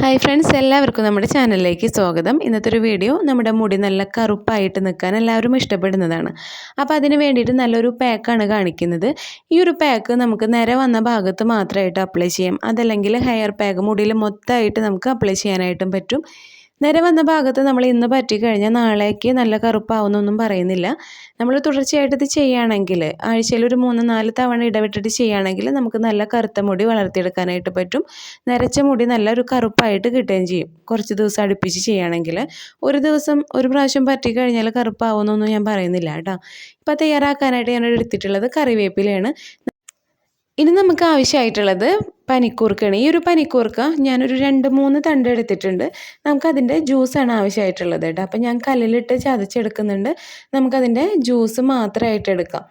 Hi friends എല്ലാവർക്കും നമ്മുടെ ചാനലിലേക്ക് സ്വാഗതം. ഇന്നത്തെ ഒരു വീഡിയോ നമ്മുടെ മുടി നല്ല കറുപ്പായിട്ട് നിൽക്കാൻ എല്ലാവരും ഇഷ്ടപ്പെടുന്നതാണ്. അപ്പോൾ അതിന് വേണ്ടിയിട്ട് നല്ലൊരു പാക്കാണ് കാണിക്കുന്നത്. ഈ ഒരു പാക്ക് നമുക്ക് നേരെ വന്ന ഭാഗത്ത് മാത്രമായിട്ട് അപ്ലൈ ചെയ്യാം. അതല്ലെങ്കിൽ ഹെയർ പാക്ക് മുടിയിൽ മൊത്തമായിട്ട് നമുക്ക് അപ്ലൈ ചെയ്യാനായിട്ടും പറ്റും. നിര വന്ന ഭാഗത്ത് നമ്മൾ ഇന്ന് പറ്റിക്കഴിഞ്ഞാൽ നാളേക്ക് നല്ല കറുപ്പാവുന്നൊന്നും പറയുന്നില്ല. നമ്മൾ തുടർച്ചയായിട്ട് ഇത് ചെയ്യുകയാണെങ്കിൽ ആഴ്ചയിൽ ഒരു മൂന്ന് നാല് തവണ ഇടവിട്ടിട്ട് ചെയ്യുകയാണെങ്കിൽ നമുക്ക് നല്ല കറുത്ത മുടി വളർത്തിയെടുക്കാനായിട്ട് പറ്റും. നരച്ച മുടി നല്ലൊരു കറുപ്പായിട്ട് കിട്ടുകയും ചെയ്യും. കുറച്ച് ദിവസം അടുപ്പിച്ച് ചെയ്യുകയാണെങ്കിൽ ഒരു ദിവസം ഒരു പ്രാവശ്യം പറ്റിക്കഴിഞ്ഞാൽ കറുപ്പാവുന്നൊന്നും ഞാൻ പറയുന്നില്ല കേട്ടോ. ഇപ്പോൾ തയ്യാറാക്കാനായിട്ട് ഞാൻ എടുത്തിട്ടുള്ളത് കറിവേപ്പിലയാണ്. ഇനി നമുക്ക് ആവശ്യമായിട്ടുള്ളത് പനിക്കൂർക്കാണ്. ഈ ഒരു പനിക്കൂർക്ക ഞാനൊരു രണ്ട് മൂന്ന് തണ്ട് എടുത്തിട്ടുണ്ട്. നമുക്കതിന്റെ ജ്യൂസാണ് ആവശ്യമായിട്ടുള്ളത് കേട്ടോ. അപ്പം ഞാൻ കല്ലിലിട്ട് ചതച്ചെടുക്കുന്നുണ്ട്. നമുക്കതിന്റെ ജ്യൂസ് മാത്രമായിട്ട് എടുക്കാം.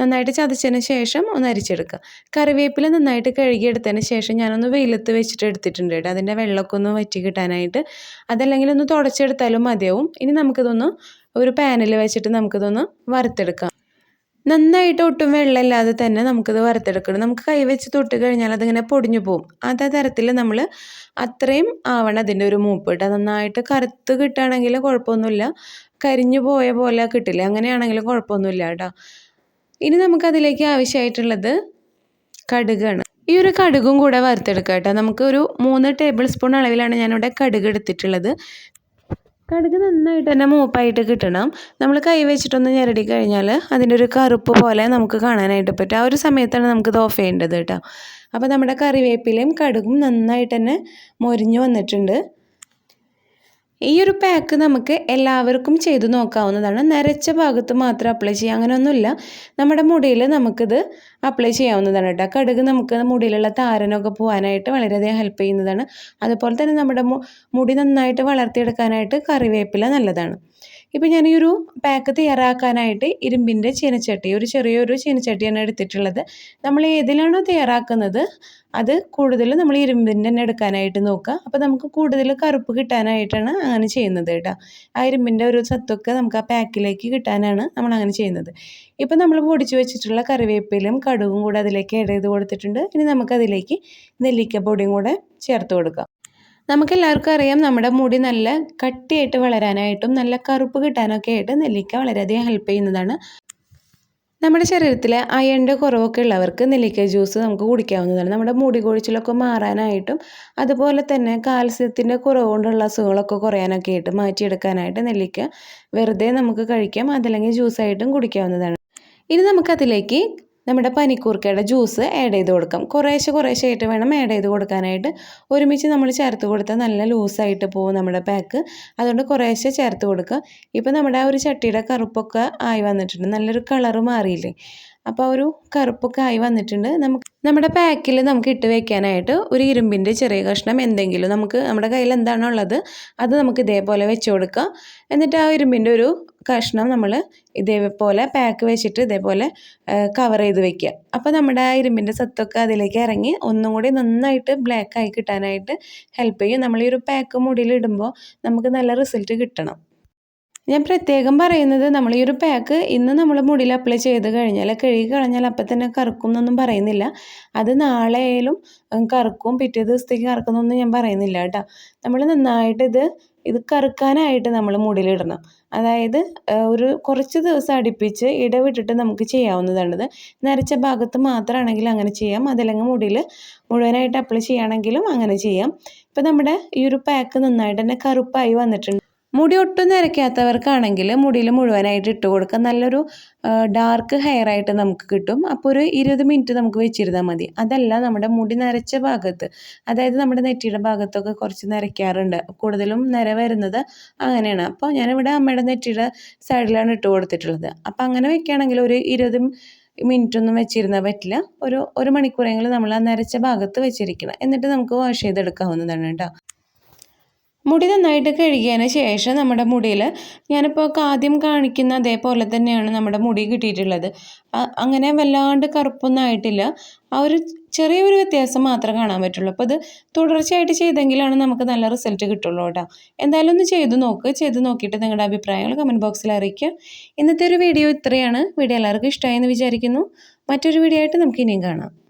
നന്നായിട്ട് ചതച്ചതിന് ശേഷം ഒന്ന് അരിച്ചെടുക്കുക കറിവേപ്പില നന്നായിട്ട് കഴുകിയെടുത്തതിന് ശേഷം ഞാനൊന്ന് വെയിലത്ത് വെച്ചിട്ട് എടുത്തിട്ടുണ്ട് കേട്ടോ. അതിന്റെ വെള്ളമൊക്കെ ഒന്ന് വറ്റി കിട്ടാനായിട്ട്. അതല്ലെങ്കിൽ ഒന്ന് തുടച്ചെടുത്താലും മതിയാവും. ഇനി നമുക്കിതൊന്ന് ഒരു പാനിൽ വെച്ചിട്ട് നമുക്കിതൊന്ന് വറുത്തെടുക്കാം. നന്നായിട്ട് ഒട്ടും വെള്ളമില്ലാതെ തന്നെ നമുക്കിത് വറുത്തെടുക്കണം. നമുക്ക് കൈവച്ച് തൊട്ട് കഴിഞ്ഞാൽ അതിങ്ങനെ പൊടിഞ്ഞു പോകും അതേ തരത്തിൽ നമ്മൾ അത്രയും ആവണം അതിന്റെ ഒരു മൂപ്പ് കേട്ടോ നന്നായിട്ട് കറുത്ത് കിട്ടുകയാണെങ്കിൽ കുഴപ്പമൊന്നുമില്ല. കരിഞ്ഞു പോയ പോലെ കിട്ടില്ല. അങ്ങനെയാണെങ്കിൽ കുഴപ്പമൊന്നുമില്ല കേട്ടോ. ഇനി നമുക്കതിലേക്ക് ആവശ്യമായിട്ടുള്ളത് കടുകാണ്. ഈ ഒരു കടുകും കൂടെ വറുത്തെടുക്കാം കേട്ടോ. നമുക്ക് ഒരു മൂന്ന് ടേബിൾ സ്പൂൺ അളവിലാണ് ഞാനിവിടെ കടുക് എടുത്തിട്ടുള്ളത്. കടുക് നന്നായിട്ട് തന്നെ മൂപ്പായിട്ട് കിട്ടണം. നമ്മൾ കൈ വെച്ചിട്ടൊന്ന് ഞെരടി കഴിഞ്ഞാൽ അതിന്റെ ഒരു കറുപ്പ് പോലെ നമുക്ക് കാണാനായിട്ട് പറ്റും. ആ ഒരു സമയത്താണ് നമുക്കിത് ഓഫ് ചെയ്യേണ്ടത് കേട്ടോ. അപ്പോൾ നമ്മുടെ കറിവേപ്പിലയും കടുകും നന്നായിട്ട് തന്നെ മൊരിഞ്ഞു വന്നിട്ടുണ്ട്. ഈ ഒരു പാക്ക് നമുക്ക് എല്ലാവർക്കും ചെയ്തു നോക്കാവുന്നതാണ്. നരച്ച ഭാഗത്ത് മാത്രം അപ്ലൈ ചെയ്യാം. അങ്ങനെയൊന്നുമില്ല. നമ്മുടെ മുടിയിൽ നമുക്കിത് അപ്ലൈ ചെയ്യാവുന്നതാണ് കേട്ടോ. കടുക് നമുക്ക് മുടിയിലുള്ള താരനൊക്കെ പോകാനായിട്ട് വളരെയധികം ഹെൽപ്പ് ചെയ്യുന്നതാണ്. അതുപോലെ തന്നെ നമ്മുടെ മുടി നന്നായിട്ട് വളർത്തിയെടുക്കാനായിട്ട് കറിവേപ്പില നല്ലതാണ്. ഇപ്പം ഞാൻ ഈ ഒരു പാക്ക് തയ്യാറാക്കാനായിട്ട് ഇരുമ്പിന്റെ ചീനച്ചട്ടി ഒരു ചെറിയൊരു ചീനച്ചട്ടിയാണ് എടുത്തിട്ടുള്ളത്. നമ്മൾ ഏതിലാണോ തയ്യാറാക്കുന്നത് അത് കൂടുതൽ നമ്മൾ ഇരുമ്പിന്റെ തന്നെ എടുക്കാനായിട്ട് നോക്കുക. അപ്പോൾ നമുക്ക് കൂടുതൽ കറുപ്പ് കിട്ടാനായിട്ടാണ് അങ്ങനെ ചെയ്യുന്നത് കേട്ടോ. ആ ഇരുമ്പിന്റെ ഒരു സത്തൊക്കെ നമുക്ക് ആ പാക്കിലേക്ക് കിട്ടാനാണ് നമ്മൾ അങ്ങനെ ചെയ്യുന്നത്. ഇപ്പം നമ്മൾ പൊടിച്ച് വെച്ചിട്ടുള്ള കറിവേപ്പിലും കടുകും കൂടെ അതിലേക്ക് ഇട ചെയ്ത് കൊടുത്തിട്ടുണ്ട്. ഇനി നമുക്കതിലേക്ക് നെല്ലിക്ക പൊടിയും കൂടെ ചേർത്ത് കൊടുക്കാം. നമുക്കെല്ലാവർക്കും അറിയാം നമ്മുടെ മുടി നല്ല കട്ടിയായിട്ട് വളരാനായിട്ടും നല്ല കറുപ്പ് കിട്ടാനൊക്കെ ആയിട്ട് നെല്ലിക്ക വളരെയധികം ഹെൽപ്പ് ചെയ്യുന്നതാണ്. നമ്മുടെ ശരീരത്തിലെ അയണിന്റെ കുറവൊക്കെ ഉള്ളവർക്ക് നെല്ലിക്ക ജ്യൂസ് നമുക്ക് കുടിക്കാവുന്നതാണ്. നമ്മുടെ മുടി കൊഴിച്ചിലൊക്കെ മാറാനായിട്ടും അതുപോലെ തന്നെ കാൽസ്യത്തിന്റെ കുറവുകൊണ്ടുള്ള അസുഖങ്ങളൊക്കെ കുറയാനൊക്കെ ആയിട്ട് മാറ്റിയെടുക്കാനായിട്ട് നെല്ലിക്ക വെറുതെ നമുക്ക് കഴിക്കാം. അതല്ലെങ്കിൽ ജ്യൂസായിട്ടും കുടിക്കാവുന്നതാണ്. ഇനി നമുക്കതിലേക്ക് നമ്മുടെ പനിക്കൂർക്കയുടെ ജ്യൂസ് ആഡ് ചെയ്ത് കൊടുക്കാം. കുറേശ്ശെ കുറേശ്ശെ ആയിട്ട് വേണം ആഡ് ചെയ്ത് കൊടുക്കാനായിട്ട്. ഒരുമിച്ച് നമ്മൾ ചേർത്ത് കൊടുത്താൽ നല്ല ലൂസായിട്ട് പോകും നമ്മുടെ പാക്ക് അതുകൊണ്ട് കുറേശ്ശെ ചേർത്ത് കൊടുക്കുക. ഇപ്പോൾ നമ്മുടെ ആ ഒരു ചട്ടിയുടെ കറുപ്പൊക്കെ ആയി വന്നിട്ടുണ്ട്. നല്ലൊരു കളറ് മാറിയില്ലേ? അപ്പോൾ ഒരു കറുപ്പൊക്കെ ആയി വന്നിട്ടുണ്ട്. നമുക്ക് നമ്മുടെ പാക്കിൽ നമുക്ക് ഇട്ട് വെക്കാനായിട്ട് ഒരു ഇരുമ്പിന്റെ ചെറിയ കഷ്ണം എന്തെങ്കിലും നമുക്ക് നമ്മുടെ കയ്യിൽ എന്താണോ ഉള്ളത് അത് നമുക്ക് ഇതേപോലെ വെച്ച് കൊടുക്കുക എന്നിട്ട് ആ ഇരുമ്പിന്റെ ഒരു കഷ്ണം നമ്മൾ ഇതേപോലെ പാക്ക് വെച്ചിട്ട് ഇതേപോലെ കവർ ചെയ്ത് വെക്കുക. അപ്പോൾ നമ്മുടെ ആ ഇരുമ്പിന്റെ സത്തൊക്കെ അതിലേക്ക് ഇറങ്ങി ഒന്നും കൂടി നന്നായിട്ട് ബ്ലാക്ക് ആയി കിട്ടാനായിട്ട് ഹെൽപ്പ് ചെയ്യും. നമ്മൾ ഈ ഒരു പാക്ക് മുടിയിൽ ഇടുമ്പോൾ നമുക്ക് നല്ല റിസൾട്ട് കിട്ടണം. ഞാൻ പ്രത്യേകം പറയുന്നത് നമ്മൾ ഈ ഒരു പാക്ക് ഇന്ന് നമ്മൾ മുടിയിൽ അപ്ലൈ ചെയ്ത് കഴിഞ്ഞാൽ കഴുകി കളഞ്ഞാൽ അപ്പം തന്നെ കറുക്കും എന്നൊന്നും പറയുന്നില്ല. അത് നാളെ ആയാലും കറുക്കും. പിറ്റേ ദിവസത്തേക്ക് കറക്കുന്നൊന്നും ഞാൻ പറയുന്നില്ല കേട്ടോ. നമ്മൾ നന്നായിട്ട് ഇത് ഇത് കറുക്കാനായിട്ട് നമ്മൾ മുടിയിലിടണം അതായത് ഒരു കുറച്ച് ദിവസം അടുപ്പിച്ച് ഇടവിട്ടിട്ട് നമുക്ക് ചെയ്യാവുന്നതാണിത് നരച്ച ഭാഗത്ത് മാത്രമാണെങ്കിൽ അങ്ങനെ ചെയ്യാം. അതല്ലെങ്കിൽ മുടിയിൽ മുഴുവനായിട്ട് അപ്ലൈ ചെയ്യുകയാണെങ്കിലും അങ്ങനെ ചെയ്യാം. ഇപ്പം നമ്മുടെ ഈ ഒരു പാക്ക് നന്നായിട്ട് തന്നെ കറുപ്പായി വന്നിട്ടുണ്ട്. മുടി ഒട്ടും നരയ്ക്കാത്തവർക്കാണെങ്കിൽ മുടിയിൽ മുഴുവനായിട്ട് ഇട്ട് കൊടുക്കുക നല്ലൊരു ഡാർക്ക് ഹെയർ ആയിട്ട് നമുക്ക് കിട്ടും. അപ്പോൾ ഒരു ഇരുപത് മിനിറ്റ് നമുക്ക് വെച്ചിരുന്നാൽ മതി. അതല്ല നമ്മുടെ മുടി നരച്ച ഭാഗത്ത് അതായത് നമ്മുടെ നെറ്റിയുടെ ഭാഗത്തൊക്കെ കുറച്ച് നരയ്ക്കാറുണ്ട്. കൂടുതലും നര വരുന്നത് അങ്ങനെയാണ്. അപ്പോൾ ഞാനിവിടെ അമ്മയുടെ നെറ്റിയുടെ സൈഡിലാണ് ഇട്ട് കൊടുത്തിട്ടുള്ളത്. അപ്പോൾ അങ്ങനെ വെക്കുകയാണെങ്കിൽ ഒരു ഇരുപത് മിനിറ്റ് ഒന്നും വെച്ചിരുന്നാൽ പറ്റില്ല. ഒരു ഒരു മണിക്കൂറെങ്കിലും നമ്മൾ ആ നരച്ച ഭാഗത്ത് വെച്ചിരിക്കണം. എന്നിട്ട് നമുക്ക് വാഷ് ചെയ്തെടുക്കാവുന്നതാണ് കേട്ടോ. മുടി നന്നായിട്ട് കഴുകിയതിന് ശേഷം നമ്മുടെ മുടിയിൽ ഞാനിപ്പോൾ ആദ്യം കാണിക്കുന്ന അതേപോലെ തന്നെയാണ് നമ്മുടെ മുടി കിട്ടിയിട്ടുള്ളത്. അങ്ങനെ വല്ലാണ്ട് കറുപ്പൊന്നും ആയിട്ടില്ല. ആ ഒരു ചെറിയൊരു വ്യത്യാസം മാത്രമേ കാണാൻ പറ്റുള്ളൂ. അപ്പോൾ ഇത് തുടർച്ചയായിട്ട് ചെയ്തെങ്കിലാണ് നമുക്ക് നല്ല റിസൾട്ട് കിട്ടുള്ളൂ കേട്ടോ. എന്തായാലും ഒന്ന് ചെയ്ത് നോക്ക്. ചെയ്ത് നോക്കിയിട്ട് നിങ്ങളുടെ അഭിപ്രായങ്ങൾ കമന്റ് ബോക്സിൽ അറിയിക്കുക. ഇന്നത്തെ ഒരു വീഡിയോ ഇത്രയാണ്. വീഡിയോ എല്ലാവർക്കും ഇഷ്ടമായി എന്ന് വിചാരിക്കുന്നു. മറ്റൊരു വീഡിയോ ആയിട്ട് നമുക്ക് ഇനിയും കാണാം.